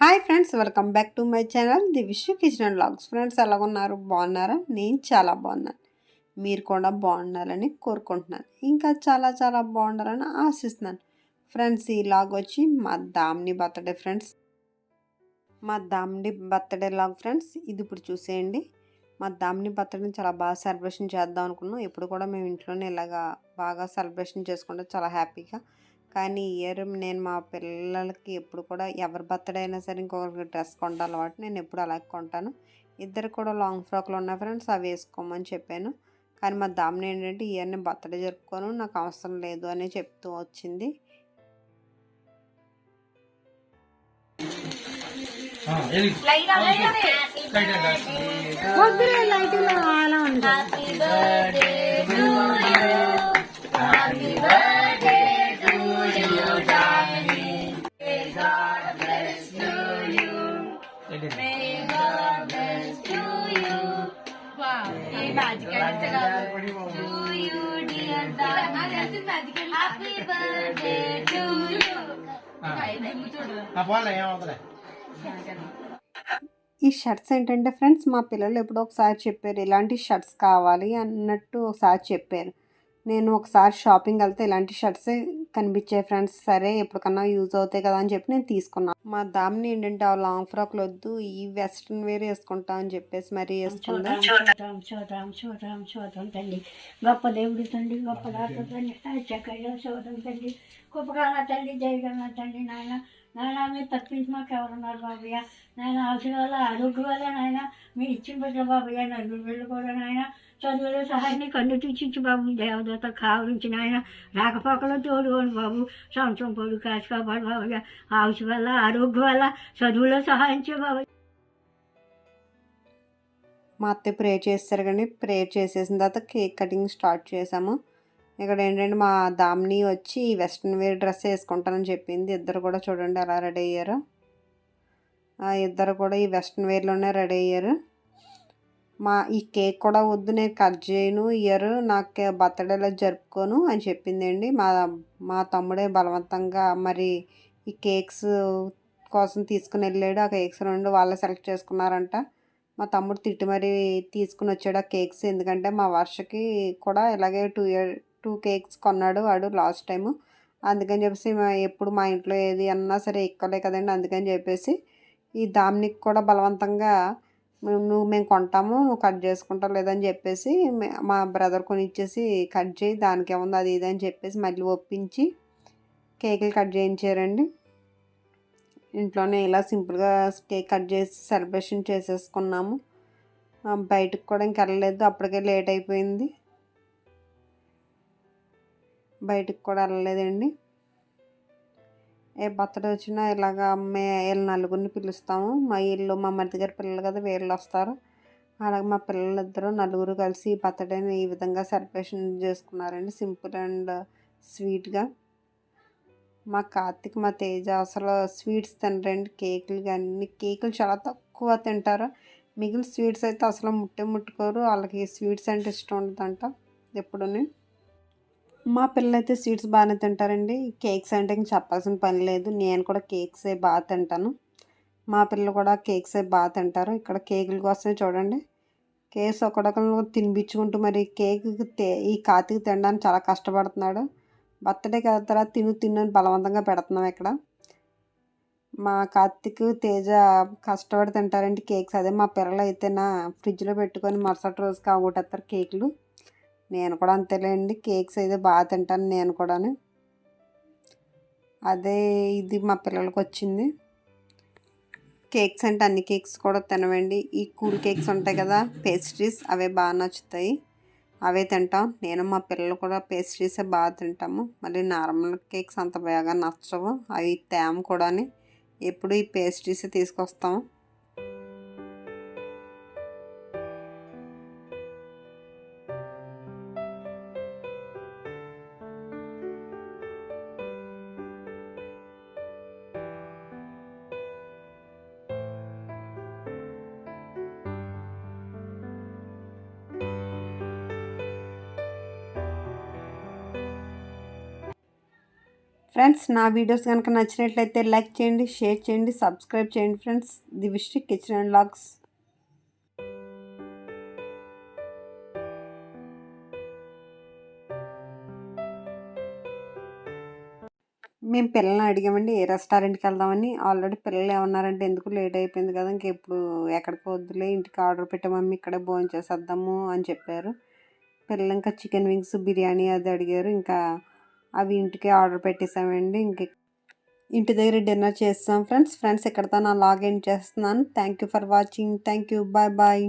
Hi friends welcome back to my channel the Vishwa kitchen and logs friends ఎలా ఉన్నారు బాగున్నారా? నేను చాలా బాగున్నాను. మీరు కూడా బాగుండాలని కోరుకుంటున్నాను. ఇంకా చాలా చాలా బాగుండాలని ఆశిస్తున్నాను. ఫ్రెండ్స్ ఈ లాగ్ వచ్చి మా దామ్ని బర్త్డే ఫ్రెండ్స్. మా దామ్ని బర్త్డే లాగ్ ఫ్రెండ్స్ ఇది ఇప్పుడు చూసేయండి. మా దామ్ని బర్త్డేని చాలా బాగా సెలబ్రేషన్ చేద్దాం అనుకున్నాం. ఎప్పుడు కూడా మేము ఇంట్లోనే ఇలాగా బాగా సెలబ్రేషన్ చేసుకుంటే చాలా హ్యాపీగా కానీ ఈ ఇయర్ నేను మా పిల్లలకి ఎప్పుడు కూడా ఎవరి బర్త్డే అయినా సరే ఇంకొకరికి డ్రెస్ కొంటాను అలవాటు. నేను ఎప్పుడు అలాగే కొంటాను. ఇద్దరు కూడా లాంగ్ ఫ్రాక్లు ఉన్నాయి ఫ్రెండ్స్ అవి వేసుకోమని చెప్పాను. కానీ మా దామిని ఏంటంటే ఇయర్ని బర్త్డే జరుపుకోను నాకు అవసరం లేదు అని చెప్తూ వచ్చింది. అలా ఉంటుంది ఈ షర్ట్స్ ఏంటంటే ఫ్రెండ్స్ మా పిల్లలు ఎప్పుడో ఒకసారి చెప్పారు ఇలాంటి షర్ట్స్ కావాలి అన్నట్టు ఒకసారి చెప్పారు. నేను ఒకసారి షాపింగ్ వెళ్తే ఇలాంటి షర్ట్సే కనిపించాయి ఫ్రెండ్స్. సరే ఎప్పటికన్నా యూజ్ అవుతాయి కదా అని చెప్పి నేను తీసుకున్నాను మా దామిని ఏంటంటే ఆ లాంగ్ ఫ్రాక్లు వద్దు ఈ వెస్ట్రన్ వేర్ వేసుకుంటా అని చెప్పేసి మరి వేసుకుందా చూద్దాం చూద్దాం చూద్దాం గొప్ప దేవుడు తండ్రి గొప్ప దాత తండ్రి చక్కగా చూద్దాం తల్లి. గొప్పగా తల్లి జయగల తండ్రి నాయన. నాయన మీరు తప్పించి మాకు ఎవరున్నారు బాబయ్య? నాయన అవసరం వల్ల ఆరోగ్యం వల్ల నాయన. మీరు ఇచ్చిన బిడ్డలు బాబయ్య నలుగురు బిడ్డలు కూడా నాయన. చదువులో సహాయాన్ని కన్ను తీర్చి బాబు దేవదత్త కావించిన ఆయన రాకపోకలో తోడుకోండి బాబు. సంవత్సరం పొడు కాసు కాపాడు బాబయ్య ఆవుసి వల్ల ఆరోగ్యం వల్ల చదువులో సహాయం బాబు. మా అత్త ప్రే చేస్తారు కానీ ప్రేయర్ చేసేసిన తర్వాత కేక్ కటింగ్ స్టార్ట్ చేసాము ఇక్కడ ఏంటంటే మా దామ్ని వచ్చి వెస్ట్రన్ వేర్ డ్రెస్ వేసుకుంటానని చెప్పింది. ఇద్దరు కూడా చూడండి ఎలా రెడీ అయ్యారు. ఆ ఇద్దరు కూడా ఈ వెస్ట్రన్ వేర్లోనే రెడీ అయ్యారు. మా ఈ కేక్ కూడా వద్దు నేను కట్ చేయను ఇయర్ నాకు బర్త్డేలో జరుపుకోను అని చెప్పిందండి. మా మా తమ్ముడే బలవంతంగా మరి ఈ కేక్స్ కోసం తీసుకుని వెళ్ళాడు. ఆ కేక్స్ రెండు వాళ్ళే సెలెక్ట్ చేసుకున్నారంట. మా తమ్ముడు తిట్టి మరీ తీసుకుని వచ్చాడు ఆ కేక్స్. ఎందుకంటే మా వర్షకి కూడా ఇలాగే టూ ఇయర్ టూ కేక్స్ కొన్నాడు వాడు లాస్ట్ టైం అందుకని చెప్పేసి మా ఎప్పుడు మా ఇంట్లో ఏది అన్నా సరే ఎక్కలే కదండి. అందుకని చెప్పేసి ఈ దామ్నికి కూడా బలవంతంగా నువ్వు మేము కొంటాము నువ్వు కట్ చేసుకుంటావు లేదని చెప్పేసి మా బ్రదర్ కొని ఇచ్చేసి కట్ చేయి దానికి ఏముంది అది ఇది అని చెప్పేసి మళ్ళీ ఒప్పించి కేకులు కట్ చేయించారండి. ఇంట్లోనే ఇలా సింపుల్గా కేక్ కట్ చేసి సెలబ్రేషన్ చేసేసుకున్నాము. బయటకు కూడా ఇంక వెళ్ళలేదు అప్పటికే లేట్ అయిపోయింది. బయటకు కూడా వెళ్ళలేదండి. ఏ బర్త్డే వచ్చినా ఇలాగా మే వీళ్ళ నలుగురిని పిలుస్తాము. మా ఇల్లు మా మరిది గారి పిల్లలు కదా వీళ్ళు వస్తారు. అలాగే మా పిల్లలిద్దరూ నలుగురు కలిసి ఈ బర్త్డేని ఈ విధంగా సెలబ్రేషన్ చేసుకున్నారండి. సింపుల్ అండ్ స్వీట్గా. మా కార్తిక్ మా తేజ అసలు స్వీట్స్ తినరండి. కేకులు కానీ కేకులు చాలా తక్కువ తింటారు. మిగిలిన స్వీట్స్ అయితే అసలు ముట్టే ముట్టుకోరు. వాళ్ళకి స్వీట్స్ అంటే ఇష్టం ఉండదంట ఎప్పుడూని. మా పిల్లలు అయితే స్వీట్స్ బాగానే తింటారండి. కేక్స్ అంటే ఇంక చెప్పాల్సిన పని లేదు. నేను కూడా కేక్సే బాగా తింటాను. మా పిల్లలు కూడా కేక్సే బాగా తింటారు. ఇక్కడ కేకుల కోసమే చూడండి. కేక్స్ ఒకడొకరు తినిపించుకుంటూ మరి కేక్ తే- ఈ కార్తీక్ తినడానికి చాలా కష్టపడుతున్నాడు. బర్త్డే కదా తర్వాత తిను తిను అని బలవంతంగా పెడుతున్నాం ఇక్కడ. మా కార్తీక్ తేజ కష్టపడి తింటారండి కేక్స్. అదే మా పిల్లలు అయితే నా ఫ్రిడ్జ్లో పెట్టుకొని మరుసటి రోజు కాగొట్టేస్తారు కేకులు. నేను కూడా అంతేలేండి కేక్స్ అయితే బాగా తింటాను నేను కూడాను. అదే ఇది మా పిల్లలకి వచ్చింది. కేక్స్ అంటే అన్ని కేక్స్ కూడా తినవండి. ఈ కూల్ కేక్స్ ఉంటాయి కదా పేస్ట్రీస్ అవే బాగా నచ్చుతాయి. అవే తింటాం. నేను మా పిల్లలు కూడా పేస్ట్రీసే బాగా తింటాము. మళ్ళీ నార్మల్ కేక్స్ అంత బాగా నచ్చవు. అవి తేమ కూడాని. ఎప్పుడు ఈ పేస్ట్రీస్ తీసుకొస్తాము. ఫ్రెండ్స్ నా వీడియోస్ కనుక నచ్చినట్లయితే లైక్ చేయండి షేర్ చేయండి సబ్స్క్రైబ్ చేయండి friends. The Vishti kitchen and logs. మేము పిల్లల్ని అడిగామండి ఏ రెస్టారెంట్కి వెళ్దామని. ఆల్రెడీ పిల్లలు ఏమన్నారంటే ఎందుకు లేట్ అయిపోయింది కదా ఇంకెప్పుడు ఎక్కడికి వద్దులే ఇంటికి ఆర్డర్ పెట్టే మమ్మీ ఇక్కడే భోజనం చేసేద్దాము అని చెప్పారు. పిల్లలు ఇంకా చికెన్ వింగ్స్ బిర్యానీ అది అడిగారు. ఇంకా అవి ఇంటికి ఆర్డర్ పెట్టేసామండి. ఇంక ఇంటి దగ్గర డిన్నర్ చేస్తాం. ఫ్రెండ్స్ ఫ్రెండ్స్ ఇక్కడతో నా లాగిన్ చేస్తున్నాను. Thank you for watching. Thank you bye bye.